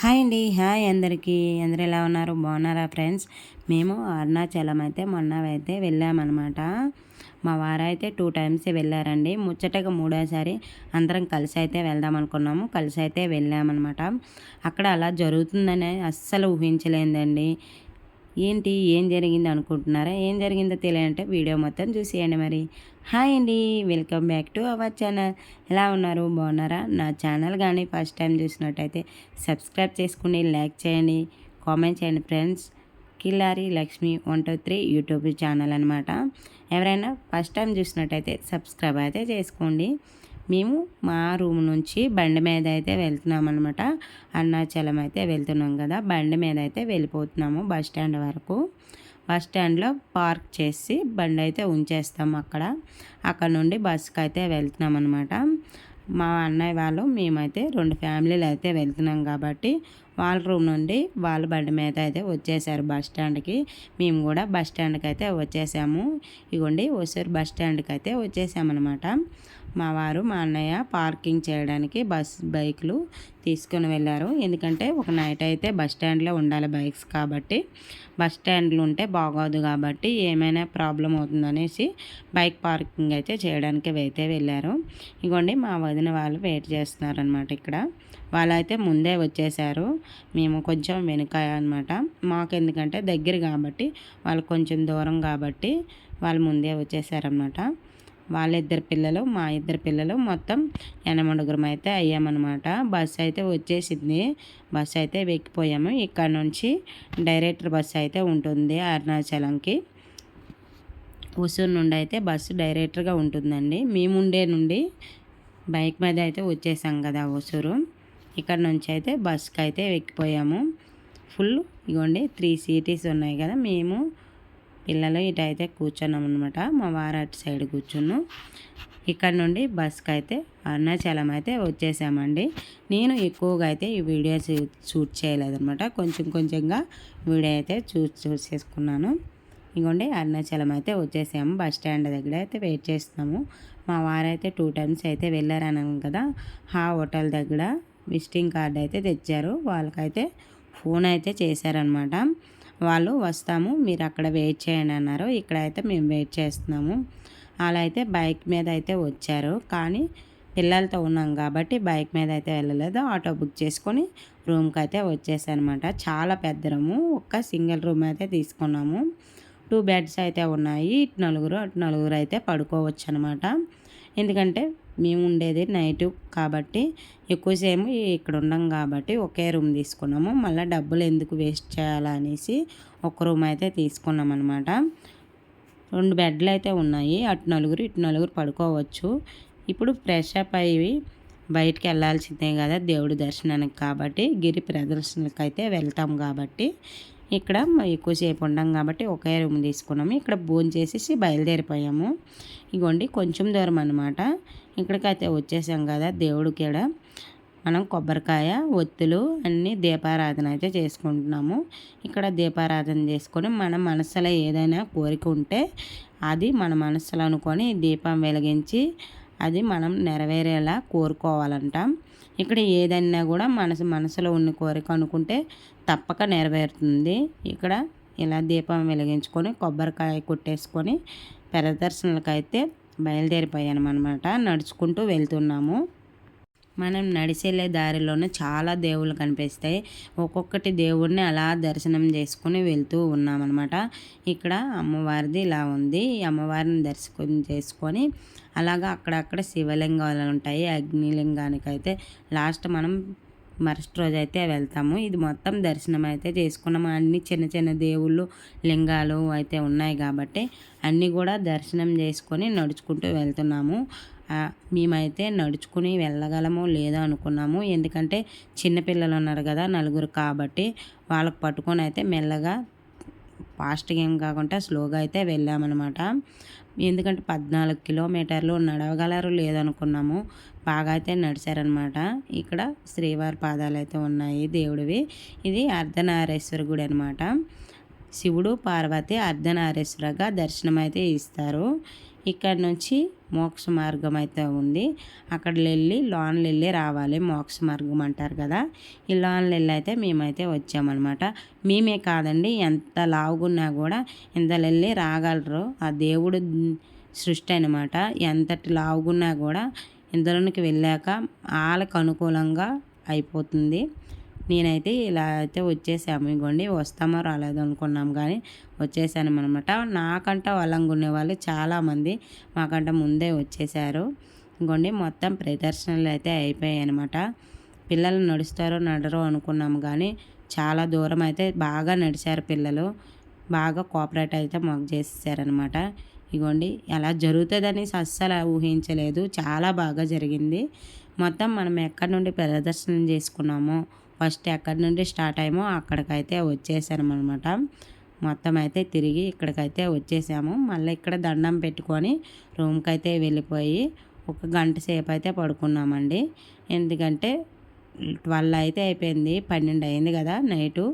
Hi అండి. Hi అందరికీ. అందరు ఎలా ఉన్నారు? బాగున్నారా ఫ్రెండ్స్? మేము అరుణాచలం అయితే మొన్న అయితే వెళ్ళామన్నమాట. మా వారైతే టూ టైమ్స్ వెళ్ళారండి. ముచ్చటగా మూడోసారి అందరం కలిసి అయితే వెళ్దాం అనుకున్నాము కలిసి అయితే వెళ్ళామన్నమాట. అక్కడ అలా జరుగుతుందని అస్సలు ఊహించలేదండి. ఏంటి ఏం జరిగింది అనుకుంటున్నారా? ఏం జరిగిందో తెలియాలంటే వీడియో మొత్తం చూసేయండి మరి. హాయ్ అండి welcome back to our channel. ఎలా ఉన్నారు? బాగున్నారా? నా ఛానల్ కానీ ఫస్ట్ టైం చూసినట్టయితే సబ్స్క్రైబ్ చేసుకుని లైక్ చేయండి. కామెంట్ చేయండి friends. Killari Lakshmi one two three YouTube channel అనమాట ఎవరైనా ఫస్ట్ టైం చూసినట్టయితే సబ్స్క్రైబ్ అయితే చేసుకోండి. మేము మా రూమ్ నుంచి బండి మీద అయితే వెళ్తున్నాం అనమాట అరుణాచలం అయితే వెళ్తున్నాం కదా బండి మీద అయితే వెళ్ళిపోతున్నాము బస్ స్టాండ్ వరకు. బస్ స్టాండ్లో పార్క్ చేసి బండి అయితే ఉంచేస్తాము అక్కడ. అక్కడ నుండి బస్కి అయితే వెళ్తున్నాం అనమాట మా అన్నయ్య వాళ్ళు మేమైతే రెండు ఫ్యామిలీలు అయితే వెళ్తున్నాం కాబట్టి వాళ్ళ రూమ్ నుండి వాళ్ళ బండి మీద అయితే వచ్చేసారు బస్ స్టాండ్కి మేము కూడా బస్ స్టాండ్కి అయితే వచ్చేసాము. ఇగోండి ఒకసారి బస్ స్టాండ్కి అయితే వచ్చేసామన్నమాట. మా వారు మా అన్నయ్య పార్కింగ్ చేయడానికి బస్ బైక్లు తీసుకొని వెళ్ళారు. ఎందుకంటే ఒక నైట్ అయితే బస్ స్టాండ్లో ఉండాలి బైక్స్ కాబట్టి. బస్ స్టాండ్లు ఉంటే బాగోదు కాబట్టి ఏమైనా ప్రాబ్లం అవుతుందనేసి బైక్ పార్కింగ్ అయితే చేయడానికి అయితే వెళ్ళారు. ఇగోండి మా వదిన వాళ్ళు వెయిట్ చేస్తున్నారనమాట ఇక్కడ. వాళ్ళైతే ముందే వచ్చేసారు. మేము కొంచెం వెనుక అనమాట మాకు ఎందుకంటే దగ్గర కాబట్టి వాళ్ళు కొంచెం దూరం కాబట్టి వాళ్ళు ముందే వచ్చేసారనమాట వాళ్ళిద్దరు పిల్లలు మా ఇద్దరు పిల్లలు మొత్తం ఎనమడుగురం అయితే అయ్యామన్నమాట. బస్సు అయితే వచ్చేసింది. బస్సు అయితే ఎక్కిపోయాము. ఇక్కడ నుంచి డైరెక్టర్ బస్సు అయితే ఉంటుంది అరుణాచలంకి. ఉసూరు నుండి అయితే బస్సు డైరెక్టర్గా ఉంటుందండి. మేముండే నుండి బైక్ మీద అయితే వచ్చేసాం కదా ఉసూరు. ఇక్కడ నుంచి అయితే బస్కి అయితే ఎక్కిపోయాము. ఫుల్ ఇగోండి త్రీ సీటీస్ ఉన్నాయి కదా. మేము పిల్లలు ఇటు అయితే కూర్చున్నాం అనమాట మా వారు అటు సైడ్ కూర్చున్నాం ఇక్కడ నుండి బస్కి అయితే అరుణాచలం అయితే వచ్చేసామండి. నేను ఎక్కువగా అయితే ఈ వీడియో షూట్ చేయలేదన్నమాట. కొంచెం కొంచెంగా వీడియో అయితే చూస్ చూసేసుకున్నాను ఇంకోండి అరుణాచలం అయితే వచ్చేసాము. బస్ స్టాండ్ దగ్గర అయితే వెయిట్ చేస్తున్నాము. మా వారైతే టూ టైమ్స్ అయితే వెళ్ళారన్నాను కదా. హా హోటల్ దగ్గర విజిటింగ్ కార్డ్ అయితే తెచ్చారు. వాళ్ళకైతే ఫోన్ అయితే చేశారనమాట వాళ్ళు వస్తాము మీరు అక్కడ వెయిట్ చేయండి అన్నారు. ఇక్కడైతే మేము వెయిట్ చేస్తున్నాము. అలా అయితే బైక్ మీద అయితే వచ్చారు. కానీ పిల్లలతో ఉన్నాం కాబట్టి బైక్ మీద అయితే వెళ్ళలేదు. ఆటో బుక్ చేసుకొని రూమ్కి అయితే వచ్చేసానమాట. చాలా పెద్ద రూము. ఒక్క సింగిల్ రూమ్ అయితే తీసుకున్నాము. టూ బెడ్స్ అయితే ఉన్నాయి. ఇటు నలుగురు అటు నలుగురు అయితే పడుకోవచ్చు అనమాట ఎందుకంటే మేము ఉండేది నైట్ కాబట్టి ఎక్కువసేపు ఇక్కడ ఉండం కాబట్టి ఒకే రూమ్ తీసుకున్నాము. మళ్ళీ డబ్బులు ఎందుకు వేస్ట్ చేయాలనేసి ఒక రూమ్ అయితే తీసుకున్నాం అనమాట రెండు బెడ్లు అయితే ఉన్నాయి. అటు నలుగురు ఇటు నలుగురు పడుకోవచ్చు. ఇప్పుడు ఫ్రెష్ అప్ అయ్యి బయటికి వెళ్ళాల్సిందే కదా దేవుడి దర్శనానికి కాబట్టి గిరి ప్రదర్శనకి అయితే వెళ్తాం కాబట్టి ఇక్కడ ఎక్కువసేపు ఉండం కాబట్టి ఒకే రూమ్ తీసుకున్నాము. ఇక్కడ భోజనం చేసేసి బయలుదేరిపోయాము. ఇగోండి కొంచెం దూరం అనమాట ఇక్కడికైతే వచ్చేసాం కదా దేవుడికి ఇక్కడ మనం కొబ్బరికాయ ఒత్తులు అన్నీ దీపారాధన అయితే చేసుకుంటున్నాము. ఇక్కడ దీపారాధన చేసుకొని మన మనసులో ఏదైనా కోరిక ఉంటే అది మన మనసులో అనుకొని దీపం వెలిగించి అది మనం నెరవేరేలా కోరుకోవాలంట. ఇక్కడ ఏదైనా కూడా మనసు మనసులో ఉన్న కోరిక అనుకుంటే తప్పక నెరవేరుతుంది. ఇక్కడ ఇలా దీపం వెలిగించుకొని కొబ్బరికాయ కొట్టేసుకొని పెరదర్శనలకు అయితే బయలుదేరిపోయాను అనమాట నడుచుకుంటూ వెళ్తున్నాము. మనం నడిచెళ్ళే దారిలోనే చాలా దేవుళ్ళు కనిపిస్తాయి. ఒక్కొక్కటి దేవుడిని అలా దర్శనం చేసుకుని వెళ్తూ ఉన్నామన్నమాట. ఇక్కడ అమ్మవారిది ఇలా ఉంది. ఈ అమ్మవారిని దర్శనం చేసుకొని అలాగా అక్కడక్కడ శివలింగాలు ఉంటాయి. అగ్నిలింగానికి అయితే లాస్ట్ మనం మరుసటి రోజు అయితే వెళ్తాము. ఇది మొత్తం దర్శనం అయితే చేసుకున్నాము అన్ని చిన్న చిన్న దేవుళ్ళు లింగాలు అయితే ఉన్నాయి కాబట్టి అన్నీ కూడా దర్శనం చేసుకొని నడుచుకుంటూ వెళ్తున్నాము. మేమైతే నడుచుకుని వెళ్ళగలము లేదో అనుకున్నాము. ఎందుకంటే చిన్నపిల్లలు ఉన్నారు కదా నలుగురు కాబట్టి వాళ్ళకి పట్టుకొని అయితే మెల్లగా ఫాస్ట్గా ఏం కాకుండా స్లోగా అయితే వెళ్ళామన్నమాట. ఎందుకంటే పద్నాలుగు కిలోమీటర్లు నడవగలరు లేదనుకున్నాము. బాగా అయితే నడిచారనమాట. ఇక్కడ శ్రీవారి పాదాలు అయితే ఉన్నాయి దేవుడివి. ఇది అర్ధనారేశ్వర గుడి అనమాట. శివుడు పార్వతి అర్ధనారేశ్వరగా దర్శనం అయితే ఇస్తారు. ఇక్కడ నుంచి మోక్ష మార్గం అయితే ఉంది. అక్కడ వెళ్ళి లోన్లు వెళ్ళి రావాలి. మోక్ష మార్గం అంటారు కదా. ఈ లోన్లు వెళ్ళి అయితే మేమైతే వచ్చామన్నమాట మేమే కాదండి ఎంత లావుగున్నా కూడా ఇంత వెళ్ళి రాగలరు. ఆ దేవుడు సృష్టి అనమాట. ఎంతటి లావుగున్నా కూడా ఇందులోనికి వెళ్ళాక వాళ్ళకు అనుకూలంగా అయిపోతుంది. నేనైతే ఇలా అయితే వచ్చేసాము. ఇగోండి వస్తామో రాలేదు అనుకున్నాం కానీ వచ్చేసాను అనమాట నాకంట వాళ్ళంగునే వాళ్ళు చాలామంది మాకంట ముందే వచ్చేసారు. ఇంకోండి మొత్తం ప్రదర్శనలు అయితే అయిపోయాయి అనమాట పిల్లలు నడుస్తారో నడరో అనుకున్నాం కానీ చాలా దూరం అయితే బాగా నడిచారు పిల్లలు. బాగా కోఆపరేట్ అయితే మాకు చేసేసారనమాట ఇగోండి ఎలా జరుగుతుందని అస్సలు ఊహించలేదు. చాలా బాగా జరిగింది. మొత్తం మనం ఎక్కడి నుండి ప్రదర్శన చేసుకున్నామో ఫస్ట్ ఎక్కడి నుండి స్టార్ట్ అయ్యామో అక్కడికైతే వచ్చేసాము అనమాట మొత్తం అయితే తిరిగి ఇక్కడికైతే వచ్చేసాము. మళ్ళీ ఇక్కడ దండం పెట్టుకొని రూమ్కి అయితే వెళ్ళిపోయి ఒక గంట సేపు అయితే పడుకున్నామండి. ఎందుకంటే ట్వెల్వ్ అయితే అయిపోయింది పన్నెండు అయింది కదా నైటు.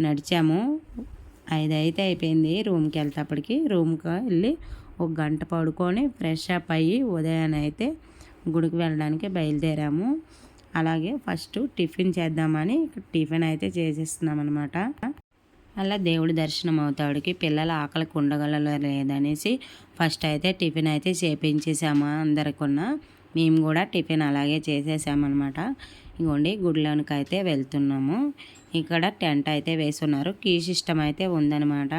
నడిచాము. ఐదు అయితే అయిపోయింది రూమ్కి వెళ్తేప్పటికి రూమ్కి వెళ్ళి ఒక గంట పడుకొని ఫ్రెష్ అప్ అయ్యి ఉదయాన్నే అయితే గుడికి వెళ్ళడానికి బయలుదేరాము. అలాగే ఫస్ట్ టిఫిన్ చేద్దామని టిఫిన్ అయితే చేసేస్తున్నాం అనమాట అలా దేవుడి దర్శనం అవుతాడికి పిల్లల ఆకలికి ఉండగల లేదనేసి ఫస్ట్ అయితే టిఫిన్ అయితే చేపించేసాము అందరికున్న. మేము కూడా టిఫిన్ అలాగే చేసేసామన్నమాట. ఇగోండి గుడిలోనికి అయితే వెళ్తున్నాము. ఇక్కడ టెంట్ అయితే వేసున్నారు. కీ సిస్టమ్ అయితే ఉందన్నమాట.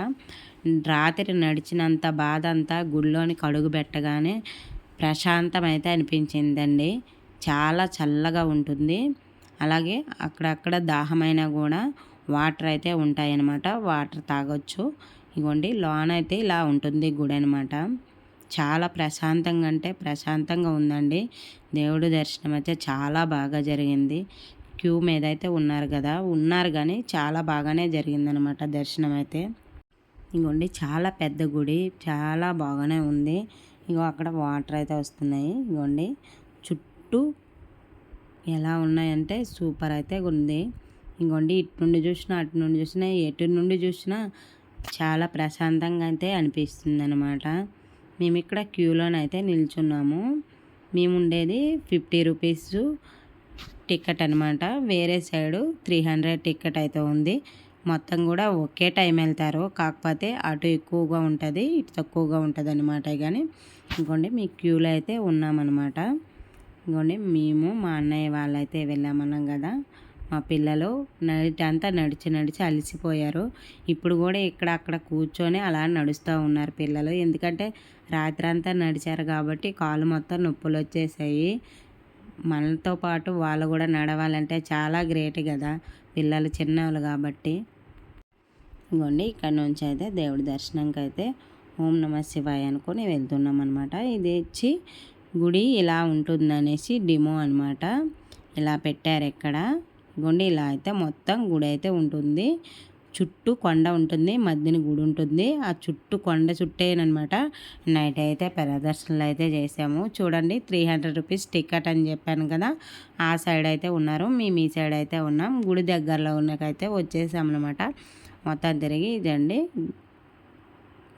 రాత్రి నడిచినంత బాధ అంతా గుడిలోని కడుగు పెట్టగానే ప్రశాంతం అయితే అనిపించిందండి. చాలా చల్లగా ఉంటుంది. అలాగే అక్కడక్కడ దాహమైనా కూడా వాటర్ అయితే ఉంటాయన్నమాట. వాటర్ తాగొచ్చు. ఇగోండి లోన్ అయితే ఇలా ఉంటుంది గుడి అనమాట చాలా ప్రశాంతంగా అంటే ప్రశాంతంగా ఉందండి. దేవుడి దర్శనం అయితే చాలా బాగా జరిగింది. క్యూ మీద అయితే ఉన్నారు కదా ఉన్నారు కానీ చాలా బాగానే జరిగిందనమాట దర్శనం అయితే ఇంకోండి చాలా పెద్ద గుడి చాలా బాగానే ఉంది. ఇగో అక్కడ వాటర్ అయితే వస్తున్నాయి. ఇగోండి చుట్టూ ఎలా ఉన్నాయంటే సూపర్ అయితే ఉంది. ఇంకోండి ఇటు నుండి చూసినా అటు నుండి చూసినా ఎటు నుండి చూసినా చాలా ప్రశాంతంగా అయితే అనిపిస్తుంది అనమాట మేము ఇక్కడ క్యూలోనైతే నిల్చున్నాము. మేము ఉండేది ఫిఫ్టీ రూపీస్ టికెట్ అనమాట వేరే సైడు త్రీ హండ్రెడ్ టికెట్ అయితే ఉంది. మొత్తం కూడా ఒకే టైం వెళ్తారు. కాకపోతే అటు ఎక్కువగా ఉంటుంది ఇటు తక్కువగా ఉంటుంది అనమాట కానీ ఇంకోండి మీ క్యూలో అయితే ఉన్నామన్నమాట. ఇంకోండి మేము మా అన్నయ్య వాళ్ళైతే వెళ్ళామన్నాం కదా. మా పిల్లలు నైట్ అంతా నడిచి నడిచి అలసిపోయారు. ఇప్పుడు కూడా ఇక్కడ అక్కడ కూర్చొని అలా నడుస్తూ ఉన్నారు పిల్లలు. ఎందుకంటే రాత్రి అంతా నడిచారు కాబట్టి కాలు మొత్తం నొప్పులు వచ్చేసాయి. మనతో పాటు వాళ్ళు కూడా నడవాలంటే చాలా గ్రేట్ కదా. పిల్లలు చిన్నవాళ్ళు కాబట్టి. ఇంకోండి ఇక్కడ నుంచి అయితే దేవుడి దర్శనంకి అయితే ఓం నమ శివాయ అనుకొని వెళ్తున్నాం అనమాట ఇది వచ్చి గుడి ఇలా ఉంటుందనేసి డిమో అనమాట ఇలా పెట్టారు ఇక్కడ గుండి ఇలా అయితే మొత్తం గుడి అయితే ఉంటుంది. చుట్టూ కొండ ఉంటుంది మధ్యన గుడి ఉంటుంది. ఆ చుట్టూ కొండ చుట్టేనమాట నైట్ అయితే ప్రదర్శనలు అయితే చేసాము. చూడండి త్రీ హండ్రెడ్ రూపీస్ టికెట్ అని చెప్పాను కదా. ఆ సైడ్ అయితే ఉన్నారు. మేము ఈ సైడ్ అయితే ఉన్నాం. గుడి దగ్గరలో ఉన్నకైతే వచ్చేసామన్నమాట. మొత్తం తిరిగి ఇదండి.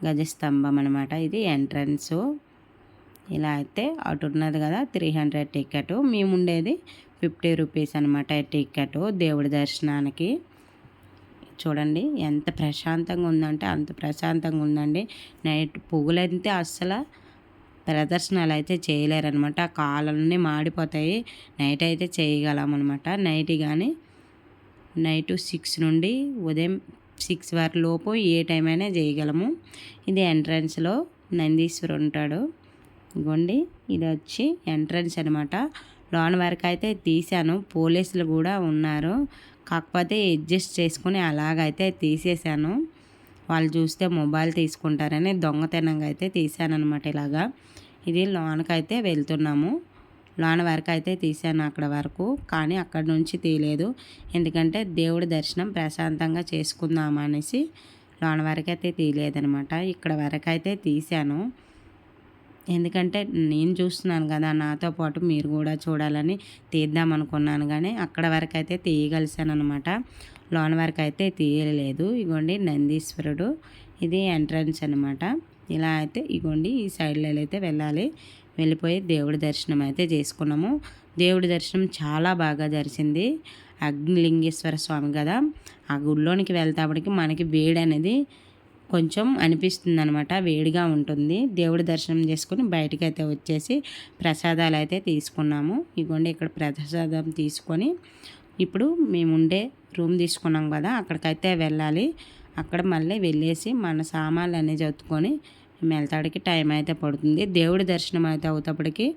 గజస్తంభం అనమాట ఇది ఎంట్రన్స్. ఇలా అయితే అటు ఉన్నది కదా త్రీ హండ్రెడ్ టికెట్. మేము ఉండేది ఫిఫ్టీ రూపీస్ అనమాట టికెట్ దేవుడి దర్శనానికి. చూడండి ఎంత ప్రశాంతంగా ఉందంటే అంత ప్రశాంతంగా ఉందండి. నైట్ పొగులైతే అస్సలు ప్రదర్శనలు అయితే చేయలేరనమాట కాళ్ళన్నీ మాడిపోతాయి. నైట్ అయితే చేయగలం అనమాట నైట్ కానీ నైట్ సిక్స్ నుండి ఉదయం సిక్స్ వరకు లోపు ఏ టైం అయినా చేయగలము. ఇది ఎంట్రన్స్లో నందీశ్వరు ఉంటాడు. ఇగోండి ఇది వచ్చి ఎంట్రన్స్ అనమాట లోన్ వరకు అయితే తీశాను. పోలీసులు కూడా ఉన్నారు. కాకపోతే అడ్జస్ట్ చేసుకుని అలాగైతే తీసేసాను వాళ్ళు చూస్తే మొబైల్ తీసుకుంటారని దొంగతనంగా అయితే తీశానమాట ఇలాగా. ఇది లోనకైతే వెళ్తున్నాము. లోన వరకు అయితే తీసాను అక్కడ వరకు. కానీ అక్కడ నుంచి తీయలేదు. ఎందుకంటే దేవుడి దర్శనం ప్రశాంతంగా చేసుకుందాం అనేసి లోన వరకు అయితే తీయలేదనమాట ఇక్కడ వరకు అయితే తీశాను. ఎందుకంటే నేను చూస్తున్నాను కదా నాతో పాటు మీరు కూడా చూడాలని తీద్దాం అనుకున్నాను కానీ అక్కడ వరకు అయితే తీయగలిసాను అనమాట లోన వరకు అయితే తీయలేదు. ఇగోండి నందీశ్వరుడు ఇది ఎంట్రన్స్ అనమాట ఇలా అయితే ఇగోండి ఈ సైడ్లో అయితే వెళ్ళాలి. వెళ్ళిపోయి దేవుడి దర్శనం అయితే చేసుకున్నాము. దేవుడి దర్శనం చాలా బాగా జరిచింది అగ్నిలింగేశ్వర స్వామి కదా ఆ గుళ్ళోనికి వెళ్తాపటికి మనకి వేడి అనేది కొంచెం అనిపిస్తుంది అనమాట వేడిగా ఉంటుంది. దేవుడి దర్శనం చేసుకుని బయటకు అయితే వచ్చేసి ప్రసాదాలు అయితే తీసుకున్నాము. ఇగోండి ఇక్కడ ప్రసాదం తీసుకొని ఇప్పుడు మేము ఉండే రూమ్ తీసుకున్నాం కదా అక్కడికైతే వెళ్ళాలి. అక్కడ మళ్ళీ వెళ్ళేసి మన సామాన్లు అన్నీ చదువుకొని వెళ్తాడికి టైం అయితే పడుతుంది. దేవుడి దర్శనం అయితే అవుతప్పటికి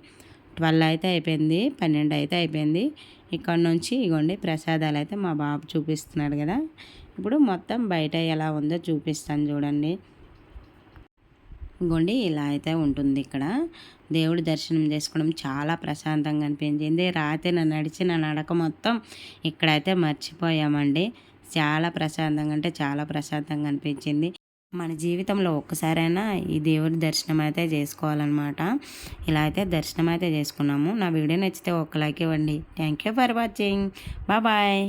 ట్వెల్వ్ అయితే అయిపోయింది పన్నెండు అయితే అయిపోయింది. ఇక్కడ నుంచి ఇగోండి ప్రసాదాలు అయితే మా బాబు చూపిస్తున్నాడు కదా. ఇప్పుడు మొత్తం బయట ఎలా ఉందో చూపిస్తాను చూడండి. ఇంకోండి ఇలా అయితే ఉంటుంది ఇక్కడ. దేవుడి దర్శనం చేసుకోవడం చాలా ప్రశాంతంగా అనిపించింది. రాత్రి నన్ను నడిచిన నడక మొత్తం ఇక్కడైతే మర్చిపోయామండి. చాలా ప్రశాంతంగా అంటే చాలా ప్రశాంతంగా అనిపించింది. మన జీవితంలో ఒక్కసారైనా ఈ దేవుడి దర్శనం అయితే చేసుకోవాలన్నమాట. ఇలా అయితే దర్శనం అయితే చేసుకున్నాము. నా వీడియో నచ్చితే ఒక్క లైక్ ఇవ్వండి. Thank you for watching bye